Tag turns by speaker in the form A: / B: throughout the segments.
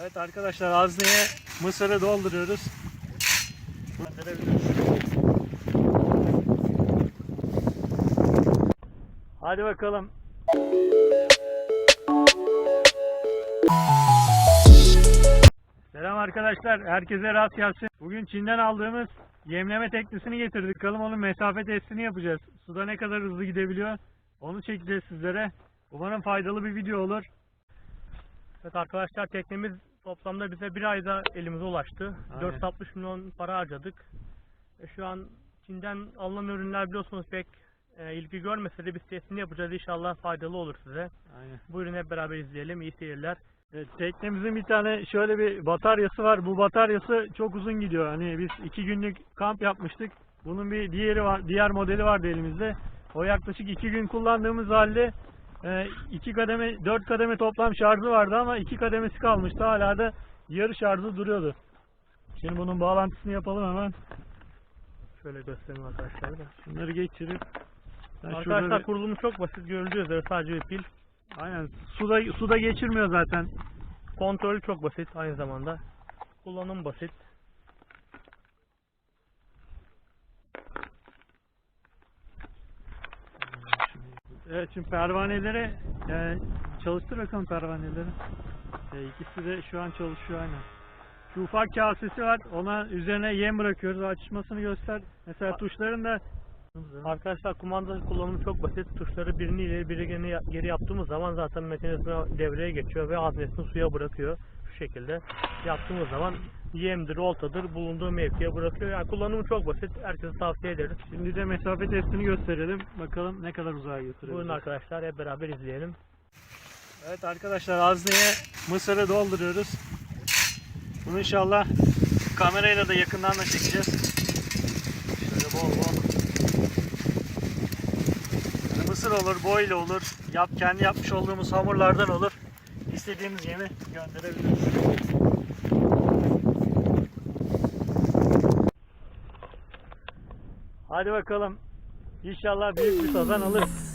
A: Evet arkadaşlar hazneye mısırı dolduruyoruz. Hadi bakalım. Selam arkadaşlar. Herkese rast gelsin. Bugün Çin'den aldığımız yemleme teknesini getirdik. Bakalım onun mesafe testini yapacağız. Suda ne kadar hızlı gidebiliyor. Onu çekeceğiz sizlere. Umarım faydalı bir video olur.
B: Evet arkadaşlar teknemiz toplamda bize bir ayda elimize ulaştı.
A: Aynen.
B: 460 milyon para harcadık. E, şu an Çin'den alınan ürünler biliyorsunuz pek e, ilgi görmese de biz testini yapacağız. İnşallah faydalı olur size.
A: Aynen.
B: Buyurun hep beraber izleyelim. İyi seyirler.
A: Evet, teknemizin bir tane şöyle bir bataryası var. Bu bataryası çok uzun gidiyor. Hani biz iki günlük kamp yapmıştık. Bunun bir diğeri var, diğer modeli vardı elimizde. O yaklaşık iki gün kullandığımız halde iki kademe, dört kademe toplam şarjı vardı ama iki kademesi kalmıştı. Hala da yarı şarjı duruyordu. Şimdi bunun bağlantısını yapalım hemen.
B: Şöyle göstereyim arkadaşlar da.
A: Şunları geçirip ben şurada
B: Arkadaşlar
A: bir-
B: kurulumu çok basit. Görüldüğü üzere sadece bir pil.
A: aynen suda suda geçirmiyor zaten.
B: Kontrolü çok basit aynı zamanda. Kullanım basit.
A: Evet şimdi pervaneleri e, çalıştır bakalım pervaneleri. E, ikisi de şu an çalışıyor aynen. Şu ufak kasesi var. Ona üzerine yem bırakıyoruz. Açmasını göster. Mesela tuşların da
B: Arkadaşlar kumanda kullanımı çok basit. Tuşları birini ileri biri geri, geri yaptığımız zaman zaten mekanizma devreye geçiyor ve haznesini suya bırakıyor. Şu şekilde yaptığımız zaman yemdir, oltadır bulunduğu mevkiye bırakıyor. Yani kullanımı çok basit. Herkese tavsiye ederiz.
A: şimdi de mesafe testini gösterelim. Bakallim ne kadar uzağa götürebiliriz.
B: Buyurun arkadaşlar hep beraber izleyelim.
A: Evet arkadaşlar hazneye mısırı dolduruyoruz. Bunu inşallah kamerayla da yakından da çekeceğiz. Şöyle bol bol. Yani mısır olur, boyla olur. Yap, kendi yapmış olduğumuz hamurlardan olur. İstediğimiz yemi gönderebiliriz. Hadi bakalım. İnşallah büyük bir sazan alırız.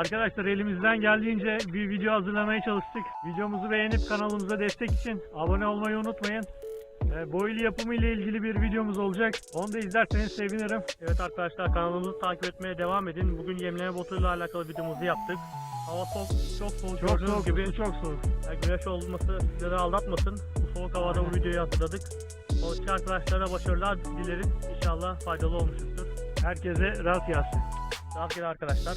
A: Arkadaşlar elimizden geldiğince bir video hazırlamaya çalıştık. Videomuzu beğenip kanalımıza destek için abone olmayı unutmayın. Ee, boylu yapımı ile ilgili bir videomuz olacak. Onu da izlerseniz sevinirim.
B: Evet arkadaşlar kanalımızı takip etmeye devam edin. Bugün yemleme botuyla alakalı videomuzu yaptık. Hava soğuk, çok soğuk
A: Çok
B: gördüğünüz
A: soğuk,
B: gibi.
A: çok soğuk.
B: Yani güneş olması sizleri aldatmasın. Bu soğuk havada bu videoyu hazırladık. Balıkçı arkadaşlara başarılar dileriz. İnşallah faydalı olmuşuzdur.
A: Herkese rast gelsin.
B: Rastgele arkadaşlar.